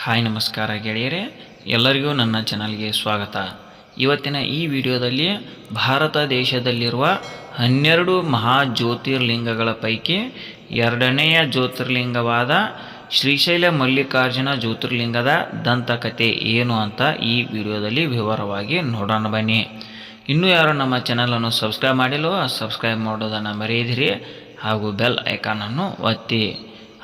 Hi, ನಮಸ್ಕಾರ ಗೆಳೆಯರೇ. ಎಲ್ಲರಿಗೂ ನನ್ನ ಚಾನಲ್ಗೆ ಸ್ವಾಗತ. ಇವತ್ತಿನ ಈ ವಿಡಿಯೋದಲ್ಲಿ ಭಾರತ ದೇಶದಲ್ಲಿರುವ ಹನ್ನೆರಡು ಮಹಾ ಜ್ಯೋತಿರ್ಲಿಂಗಗಳ ಪೈಕಿ ಎರಡನೆಯ ಜ್ಯೋತಿರ್ಲಿಂಗವಾದ ಶ್ರೀಶೈಲ ಮಲ್ಲಿಕಾರ್ಜುನ ಜ್ಯೋತಿರ್ಲಿಂಗದ ದಂತಕಥೆ ಏನು ಅಂತ ಈ ವಿಡಿಯೋದಲ್ಲಿ ವಿವರವಾಗಿ ನೋಡೋಣ ಬನ್ನಿ. ಇನ್ನೂ ಯಾರು ನಮ್ಮ ಚಾನಲನ್ನು ಸಬ್ಸ್ಕ್ರೈಬ್ ಮಾಡಿಲ್ಲವೋ, ಸಬ್ಸ್ಕ್ರೈಬ್ ಮಾಡೋದನ್ನು ಮರೆಯದಿರಿ ಹಾಗೂ ಬೆಲ್ ಐಕಾನನ್ನು ಒತ್ತಿ.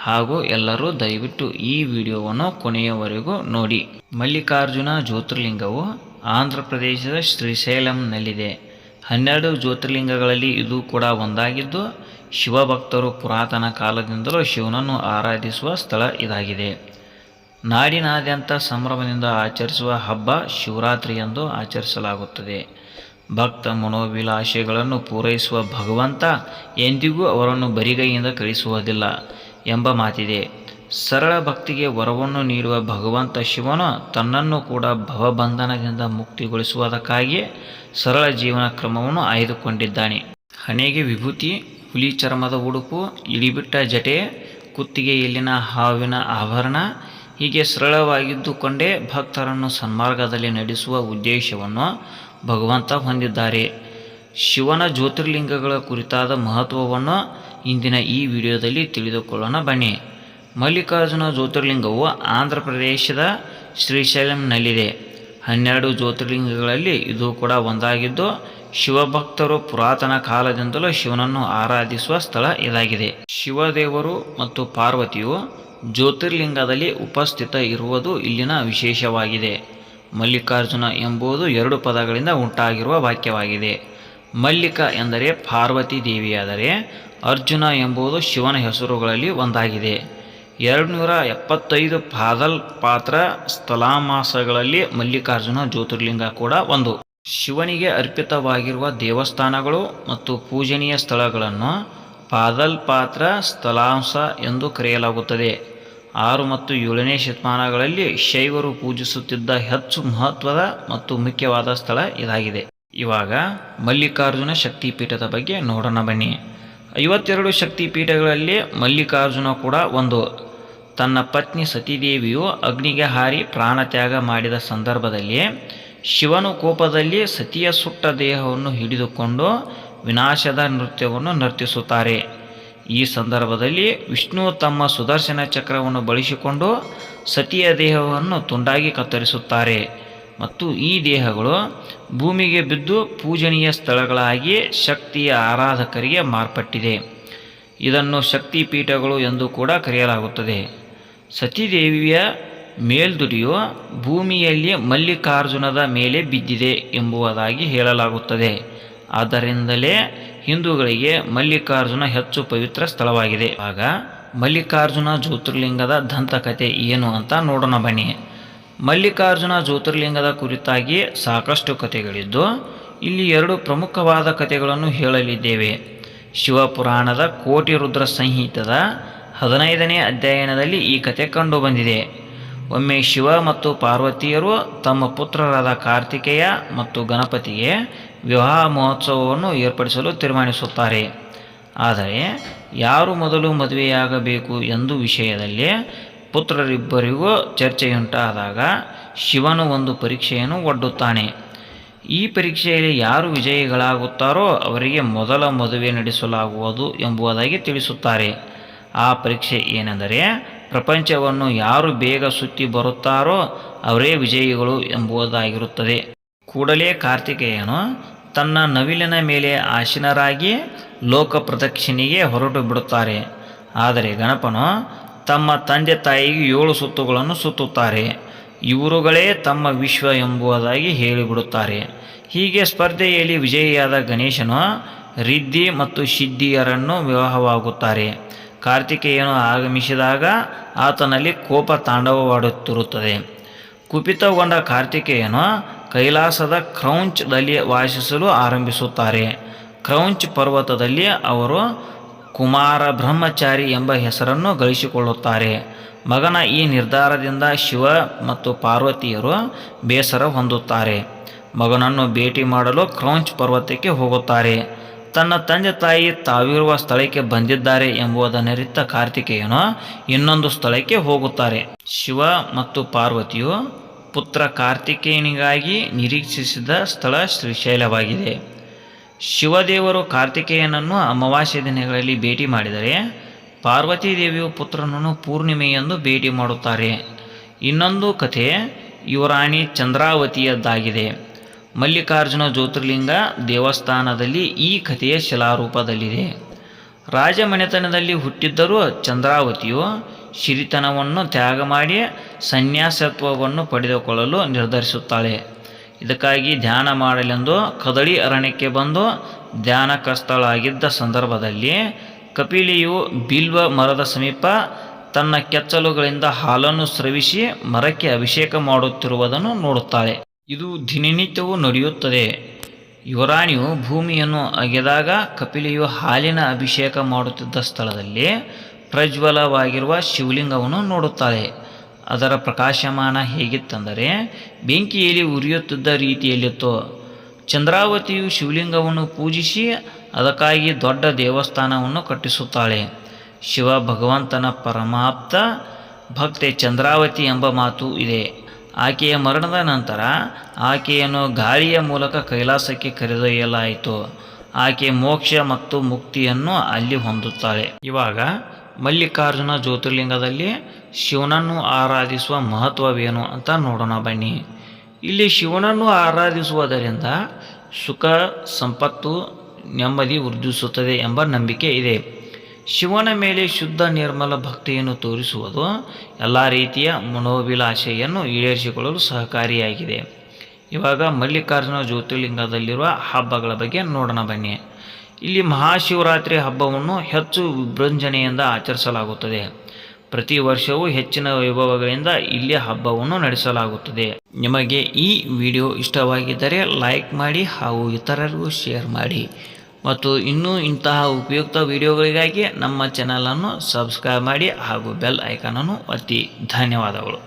ಹಾಗೂ ಎಲ್ಲರೂ ದಯವಿಟ್ಟು ಈ ವಿಡಿಯೋವನ್ನು ಕೊನೆಯವರೆಗೂ ನೋಡಿ. ಮಲ್ಲಿಕಾರ್ಜುನ ಜ್ಯೋತಿರ್ಲಿಂಗವು ಆಂಧ್ರ ಪ್ರದೇಶದ ಶ್ರೀಶೈಲಂನಲ್ಲಿದೆ. ಹನ್ನೆರಡು ಜ್ಯೋತಿರ್ಲಿಂಗಗಳಲ್ಲಿ ಇದು ಕೂಡ ಒಂದಾಗಿದ್ದು, ಶಿವಭಕ್ತರು ಪುರಾತನ ಕಾಲದಿಂದಲೂ ಶಿವನನ್ನು ಆರಾಧಿಸುವ ಸ್ಥಳ ಇದಾಗಿದೆ. ನಾಡಿನಾದ್ಯಂತ ಸಂಭ್ರಮದಿಂದ ಆಚರಿಸುವ ಹಬ್ಬ ಶಿವರಾತ್ರಿ ಎಂದು ಆಚರಿಸಲಾಗುತ್ತದೆ. ಭಕ್ತ ಮನೋಭಿಲಾಷೆಗಳನ್ನು ಪೂರೈಸುವ ಭಗವಂತ ಎಂದಿಗೂ ಅವರನ್ನು ಬರಿಗೈಯಿಂದ ಕಳಿಸುವುದಿಲ್ಲ. ಎಂಬ ಮಾತಿದೆ. ಸರಳ ಭಕ್ತಿಗೆ ವರವನ್ನು ನೀಡುವ ಭಗವಂತ ಶಿವನು ತನ್ನನ್ನು ಕೂಡ ಭವಬಂಧನದಿಂದ ಮುಕ್ತಿಗೊಳಿಸುವುದಕ್ಕಾಗಿ ಸರಳ ಜೀವನ ಕ್ರಮವನ್ನು ಆಯ್ದುಕೊಂಡಿದ್ದಾನೆ. ಹಣೆಗೆ ವಿಭೂತಿ, ಹುಲಿ ಚರ್ಮದ ಉಡುಪು ಇಳಿಬಿಟ್ಟ ಜಟೆ ಕುತ್ತಿಗೆಯಲ್ಲಿನ ಹಾವಿನ ಆಭರಣ ಹೀಗೆ ಸರಳವಾಗಿದ್ದುಕೊಂಡೇ ಭಕ್ತರನ್ನು ಸನ್ಮಾರ್ಗದಲ್ಲಿ ನಡೆಸುವ ಉದ್ದೇಶವನ್ನು ಭಗವಂತ ಹೊಂದಿದ್ದಾರೆ. ಶಿವನ ಜ್ಯೋತಿರ್ಲಿಂಗಗಳ ಕುರಿತಾದ ಮಹತ್ವವನ್ನು ಇಂದಿನ ಈ ವಿಡಿಯೋದಲ್ಲಿ ತಿಳಿದುಕೊಳ್ಳೋಣ. ಬನ್ನಿ. ಮಲ್ಲಿಕಾರ್ಜುನ ಜ್ಯೋತಿರ್ಲಿಂಗವು ಆಂಧ್ರ ಪ್ರದೇಶದ ಶ್ರೀಶೈಲಂನಲ್ಲಿದೆ. ಹನ್ನೆರಡು ಜ್ಯೋತಿರ್ಲಿಂಗಗಳಲ್ಲಿ ಇದು ಕೂಡ ಒಂದಾಗಿದ್ದು, ಶಿವಭಕ್ತರು ಪುರಾತನ ಕಾಲದಿಂದಲೂ ಶಿವನನ್ನು ಆರಾಧಿಸುವ ಸ್ಥಳ ಇದಾಗಿದೆ. ಶಿವದೇವರು ಮತ್ತು ಪಾರ್ವತಿಯು ಜ್ಯೋತಿರ್ಲಿಂಗದಲ್ಲಿ ಉಪಸ್ಥಿತ ಇರುವುದು ಇಲ್ಲಿನ ವಿಶೇಷವಾಗಿದೆ. ಮಲ್ಲಿಕಾರ್ಜುನ ಎಂಬುದು ಎರಡು ಪದಗಳಿಂದ ಉಂಟಾಗಿರುವ ವಾಕ್ಯವಾಗಿದೆ. ಮಲ್ಲಿಕ ಎಂದರೆ ಪಾರ್ವತಿ ದೇವಿಯಾದರೆ ಅರ್ಜುನ ಎಂಬುದು ಶಿವನ ಹೆಸರುಗಳಲ್ಲಿ ಒಂದಾಗಿದೆ. ಎರಡುನೂರ ಎಪ್ಪತ್ತೈದು ಪಾದಲ್ ಪಾತ್ರ ಸ್ಥಲಾಮಾಸಗಳಲ್ಲಿ ಮಲ್ಲಿಕಾರ್ಜುನ ಜ್ಯೋತಿರ್ಲಿಂಗ ಕೂಡ ಒಂದು. ಶಿವನಿಗೆ ಅರ್ಪಿತವಾಗಿರುವ ದೇವಸ್ಥಾನಗಳು ಮತ್ತು ಪೂಜನೀಯ ಸ್ಥಳಗಳನ್ನು ಪಾದಲ್ ಪಾತ್ರ ಸ್ಥಳಾಂಶ ಎಂದು ಕರೆಯಲಾಗುತ್ತದೆ. ಆರು ಮತ್ತು ಏಳನೇ ಶತಮಾನಗಳಲ್ಲಿ ಶೈವರು ಪೂಜಿಸುತ್ತಿದ್ದ ಹೆಚ್ಚು ಮಹತ್ವದ ಮತ್ತು ಮುಖ್ಯವಾದ ಸ್ಥಳ ಇದಾಗಿದೆ. ಇವಾಗ ಮಲ್ಲಿಕಾರ್ಜುನ ಶಕ್ತಿಪೀಠದ ಬಗ್ಗೆ ನೋಡೋಣ ಬನ್ನಿ. ಐವತ್ತೆರಡು ಶಕ್ತಿಪೀಠಗಳಲ್ಲಿ ಮಲ್ಲಿಕಾರ್ಜುನ ಕೂಡ ಒಂದು. ತನ್ನ ಪತ್ನಿ ಸತೀದೇವಿಯು ಅಗ್ನಿಗೆ ಹಾರಿ ಪ್ರಾಣತ್ಯಾಗ ಮಾಡಿದ ಸಂದರ್ಭದಲ್ಲಿ ಶಿವನು ಕೋಪದಲ್ಲಿ ಸತಿಯ ಸುಟ್ಟ ದೇಹವನ್ನು ಹಿಡಿದುಕೊಂಡು ವಿನಾಶದ ನೃತ್ಯವನ್ನು ನರ್ತಿಸುತ್ತಾರೆ. ಈ ಸಂದರ್ಭದಲ್ಲಿ ವಿಷ್ಣು ತಮ್ಮ ಸುದರ್ಶನ ಚಕ್ರವನ್ನು ಬಳಸಿಕೊಂಡು ಸತಿಯ ದೇಹವನ್ನು ತುಂಡಾಗಿ ಕತ್ತರಿಸುತ್ತಾರೆ. ಮತ್ತು ಈ ದೇಹಗಳು ಭೂಮಿಗೆ ಬಿದ್ದು ಪೂಜನೀಯ ಸ್ಥಳಗಳಾಗಿ ಶಕ್ತಿಯ ಆರಾಧಕರಿಗೆ ಮಾರ್ಪಟ್ಟಿದೆ. ಇದನ್ನು ಶಕ್ತಿ ಪೀಠಗಳು ಎಂದು ಕೂಡ ಕರೆಯಲಾಗುತ್ತದೆ. ಸತೀದೇವಿಯ ಮೇಲ್ದುಡಿಯು ಭೂಮಿಯಲ್ಲಿ ಮಲ್ಲಿಕಾರ್ಜುನದ ಮೇಲೆ ಬಿದ್ದಿದೆ ಎಂಬುದಾಗಿ ಹೇಳಲಾಗುತ್ತದೆ. ಆದ್ದರಿಂದಲೇ ಹಿಂದೂಗಳಿಗೆ ಮಲ್ಲಿಕಾರ್ಜುನ ಹೆಚ್ಚು ಪವಿತ್ರ ಸ್ಥಳವಾಗಿದೆ. ಆಗ ಮಲ್ಲಿಕಾರ್ಜುನ ಜ್ಯೋತಿರ್ಲಿಂಗದ ದಂತಕಥೆ ಏನು ಅಂತ ನೋಡೋಣ ಬನ್ನಿ. ಮಲ್ಲಿಕಾರ್ಜುನ ಜ್ಯೋತಿರ್ಲಿಂಗದ ಕುರಿತಾಗಿ ಸಾಕಷ್ಟು ಕಥೆಗಳಿದ್ದು, ಇಲ್ಲಿ ಎರಡು ಪ್ರಮುಖವಾದ ಕಥೆಗಳನ್ನು ಹೇಳಲಿದ್ದೇವೆ. ಶಿವಪುರಾಣದ ಕೋಟಿ ರುದ್ರ ಸಂಹಿತದ ಹದಿನೈದನೇ ಅಧ್ಯಯನದಲ್ಲಿ ಈ ಕತೆ ಕಂಡುಬಂದಿದೆ. ಒಮ್ಮೆ ಶಿವ ಮತ್ತು ಪಾರ್ವತಿಯರು ತಮ್ಮ ಪುತ್ರರಾದ ಕಾರ್ತಿಕೇಯ ಮತ್ತು ಗಣಪತಿಗೆ ವಿವಾಹ ಮಹೋತ್ಸವವನ್ನು ಏರ್ಪಡಿಸಲು ತೀರ್ಮಾನಿಸುತ್ತಾರೆ. ಆದರೆ, ಯಾರು ಮೊದಲು ಮದುವೆಯಾಗಬೇಕು ಎಂದು ವಿಷಯದಲ್ಲಿ ಪುತ್ರರಿಬ್ಬರಿಗೂ ಚರ್ಚೆಯುಂಟಾದಾಗ ಶಿವನು ಒಂದು ಪರೀಕ್ಷೆಯನ್ನು ಒಡ್ಡುತ್ತಾನೆ. ಈ ಪರೀಕ್ಷೆಯಲ್ಲಿ ಯಾರು ವಿಜಯಿಗಳಾಗುತ್ತಾರೋ ಅವರಿಗೆ ಮೊದಲ ಮದುವೆ ನಡೆಸಲಾಗುವುದು ಎಂಬುದಾಗಿ ತಿಳಿಸುತ್ತಾರೆ. ಆ ಪರೀಕ್ಷೆ ಏನೆಂದರೆ, ಪ್ರಪಂಚವನ್ನು ಯಾರು ಬೇಗ ಸುತ್ತಿ ಬರುತ್ತಾರೋ ಅವರೇ ವಿಜಯಿಗಳು ಎಂಬುದಾಗಿರುತ್ತದೆ. ಕೂಡಲೇ ಕಾರ್ತಿಕೇಯನು ತನ್ನ ನವಿಲಿನ ಮೇಲೆ ಆಸೀನರಾಗಿ ಲೋಕ ಪ್ರದಕ್ಷಿಣೆಗೆ ಹೊರಟು ಬಿಡುತ್ತಾರೆ ಆದರೆ ಗಣಪನು ತಮ್ಮ ತಂದೆ ತಾಯಿಗೆ ಏಳು ಸುತ್ತುಗಳನ್ನು ಸುತ್ತುತ್ತಾರೆ. ಇವರುಗಳೇ ತಮ್ಮ ವಿಶ್ವ ಎಂಬುದಾಗಿ ಹೇಳಿಬಿಡುತ್ತಾರೆ. ಹೀಗೆ ಸ್ಪರ್ಧೆಯಲ್ಲಿ ವಿಜಯಿಯಾದ ಗಣೇಶನು ರಿದ್ಧಿ ಮತ್ತು ಸಿದ್ಧಿಯರನ್ನು ವಿವಾಹವಾಗುತ್ತಾರೆ. ಕಾರ್ತಿಕೇಯನು ಆಗಮಿಸಿದಾಗ ಆತನಲ್ಲಿ ಕೋಪ ತಾಂಡವವಾಡುತ್ತಿರುತ್ತದೆ. ಕುಪಿತಗೊಂಡ ಕಾರ್ತಿಕೇಯನು ಕೈಲಾಸದ ಕ್ರೌಂಚ್ದಲ್ಲಿ ವಾಸಿಸಲು ಆರಂಭಿಸುತ್ತಾರೆ. ಕ್ರೌಂಚ್ ಪರ್ವತದಲ್ಲಿ ಅವರು ಕುಮಾರ ಬ್ರಹ್ಮಚಾರಿ ಎಂಬ ಹೆಸರನ್ನು ಗಳಿಸಿಕೊಳ್ಳುತ್ತಾರೆ. ಮಗನ ಈ ನಿರ್ಧಾರದಿಂದ ಶಿವ ಮತ್ತು ಪಾರ್ವತಿಯರು ಬೇಸರ ಹೊಂದುತ್ತಾರೆ. ಮಗನನ್ನು ಭೇಟಿ ಮಾಡಲು ಕ್ರೌಂಚ್ ಪರ್ವತಕ್ಕೆ ಹೋಗುತ್ತಾರೆ. ತನ್ನ ತಂದೆ ತಾಯಿ ತಾವಿರುವ ಸ್ಥಳಕ್ಕೆ ಬಂದಿದ್ದಾರೆ ಎಂಬುದನ್ನರಿತ ಕಾರ್ತಿಕೇಯನು ಇನ್ನೊಂದು ಸ್ಥಳಕ್ಕೆ ಹೋಗುತ್ತಾರೆ. ಶಿವ ಮತ್ತು ಪಾರ್ವತಿಯು ಪುತ್ರ ಕಾರ್ತಿಕೇಯನಿಗಾಗಿ ನಿರೀಕ್ಷಿಸಿದ ಸ್ಥಳ ಶ್ರೀಶೈಲವಾಗಿದೆ. ಶಿವದೇವರು ಕಾರ್ತಿಕೇಯನನ್ನು ಅಮಾವಾಸ್ಯ ದಿನಗಳಲ್ಲಿ ಭೇಟಿ ಮಾಡಿದರೆ ಪಾರ್ವತೀ ದೇವಿಯು ಪುತ್ರನನ್ನು ಪೂರ್ಣಿಮೆಯಂದು ಭೇಟಿ ಮಾಡುತ್ತಾರೆ. ಇನ್ನೊಂದು ಕಥೆ ಯುವರಾಣಿ ಚಂದ್ರಾವತಿಯದ್ದಾಗಿದೆ. ಮಲ್ಲಿಕಾರ್ಜುನ ಜ್ಯೋತಿರ್ಲಿಂಗ ದೇವಸ್ಥಾನದಲ್ಲಿ ಈ ಕಥೆಯ ಶಿಲಾರೂಪದಲ್ಲಿದೆ. ರಾಜಮನೆತನದಲ್ಲಿ ಹುಟ್ಟಿದ್ದರೂ ಚಂದ್ರಾವತಿಯು ಸಿರಿತನವನ್ನು ತ್ಯಾಗ ಮಾಡಿ ಸನ್ಯಾಸತ್ವವನ್ನು ಪಡೆದುಕೊಳ್ಳಲು ನಿರ್ಧರಿಸುತ್ತಾಳೆ. ಇದಕ್ಕಾಗಿ ಧ್ಯಾನ ಮಾಡಲೆಂದು ಕದಳಿ ಅರಣ್ಯಕ್ಕೆ ಬಂದು ಧ್ಯಾನಕಸ್ಥಳಾಗಿದ್ದ ಸಂದರ್ಭದಲ್ಲಿ ಕಪಿಲಿಯು ಬಿಲ್ವ ಮರದ ಸಮೀಪ ತನ್ನ ಕೆಚ್ಚಲುಗಳಿಂದ ಹಾಲನ್ನು ಸ್ರವಿಸಿ ಮರಕ್ಕೆ ಅಭಿಷೇಕ ಮಾಡುತ್ತಿರುವುದನ್ನು ನೋಡುತ್ತಾಳೆ. ಇದು ದಿನನಿತ್ಯವೂ ನಡೆಯುತ್ತದೆ. ಯುವರಾಣಿಯು ಭೂಮಿಯನ್ನು ಅಗೆದಾಗ ಕಪಿಲಿಯು ಹಾಲಿನ ಅಭಿಷೇಕ ಮಾಡುತ್ತಿದ್ದ ಸ್ಥಳದಲ್ಲಿ ಪ್ರಜ್ವಲವಾಗಿರುವ ಶಿವಲಿಂಗವನ್ನು ನೋಡುತ್ತಾಳೆ. ಅದರ ಪ್ರಕಾಶಮಾನ ಹೇಗಿತ್ತಂದರೆ, ಬೆಂಕಿಯಲ್ಲಿ ಉರಿಯುತ್ತಿದ್ದ ರೀತಿಯಲ್ಲಿತ್ತು. ಚಂದ್ರಾವತಿಯು ಶಿವಲಿಂಗವನ್ನು ಪೂಜಿಸಿ ಅದಕ್ಕಾಗಿ ದೊಡ್ಡ ದೇವಸ್ಥಾನವನ್ನು ಕಟ್ಟಿಸುತ್ತಾಳೆ. ಶಿವ ಭಗವಂತನ ಪರಮಾಪ್ತ ಭಕ್ತೆ ಚಂದ್ರಾವತಿ ಎಂಬ ಮಾತು ಇದೆ. ಆಕೆಯ ಮರಣದ ನಂತರ ಆಕೆಯನ್ನು ಗಾಳಿಯ ಮೂಲಕ ಕೈಲಾಸಕ್ಕೆ ಕರೆದೊಯ್ಯಲಾಯಿತು. ಆಕೆ ಮೋಕ್ಷ ಮತ್ತು ಮುಕ್ತಿಯನ್ನು ಅಲ್ಲಿ ಹೊಂದುತ್ತಾಳೆ. ಇವಾಗ ಮಲ್ಲಿಕಾರ್ಜುನ ಜ್ಯೋತಿರ್ಲಿಂಗದಲ್ಲಿ ಶಿವನನ್ನು ಆರಾಧಿಸುವ ಮಹತ್ವವೇನು ಅಂತ ನೋಡೋಣ ಬನ್ನಿ. ಇಲ್ಲಿ ಶಿವನನ್ನು ಆರಾಧಿಸುವುದರಿಂದ ಸುಖ, ಸಂಪತ್ತು, ನೆಮ್ಮದಿ ವೃದ್ಧಿಸುತ್ತದೆ ಎಂಬ ನಂಬಿಕೆ ಇದೆ. ಶಿವನ ಮೇಲೆ ಶುದ್ಧ ನಿರ್ಮಲ ಭಕ್ತಿಯನ್ನು ತೋರಿಸುವುದು ಎಲ್ಲ ರೀತಿಯ ಮನೋಭಿಲಾಷೆಯನ್ನು ಈಡೇರಿಸಿಕೊಳ್ಳಲು ಸಹಕಾರಿಯಾಗಿದೆ. ಇವಾಗ ಮಲ್ಲಿಕಾರ್ಜುನ ಜ್ಯೋತಿರ್ಲಿಂಗದಲ್ಲಿರುವ ಹಬ್ಬಗಳ ಬಗ್ಗೆ ನೋಡೋಣ ಬನ್ನಿ. ಇಲ್ಲಿ ಮಹಾಶಿವರಾತ್ರಿ ಹಬ್ಬವನ್ನು ಹೆಚ್ಚು ವಿಭ್ರಂಜನೆಯಿಂದ ಆಚರಿಸಲಾಗುತ್ತದೆ. ಪ್ರತಿ ವರ್ಷವೂ ಹೆಚ್ಚಿನ ವೈಭವಗಳಿಂದ ಇಲ್ಲಿ ಹಬ್ಬವನ್ನು ನಡೆಸಲಾಗುತ್ತದೆ. ನಿಮಗೆ ಈ ವಿಡಿಯೋ ಇಷ್ಟವಾಗಿದ್ದರೆ ಲೈಕ್ ಮಾಡಿ ಹಾಗೂ ಇತರರಿಗೂ ಶೇರ್ ಮಾಡಿ. ಮತ್ತು ಇನ್ನೂ ಇಂತಹ ಉಪಯುಕ್ತ ವಿಡಿಯೋಗಳಿಗಾಗಿ ನಮ್ಮ ಚಾನಲನ್ನು ಸಬ್ಸ್ಕ್ರೈಬ್ ಮಾಡಿ ಹಾಗೂ ಬೆಲ್ ಐಕಾನನ್ನು ಒತ್ತಿ. ಧನ್ಯವಾದಗಳು.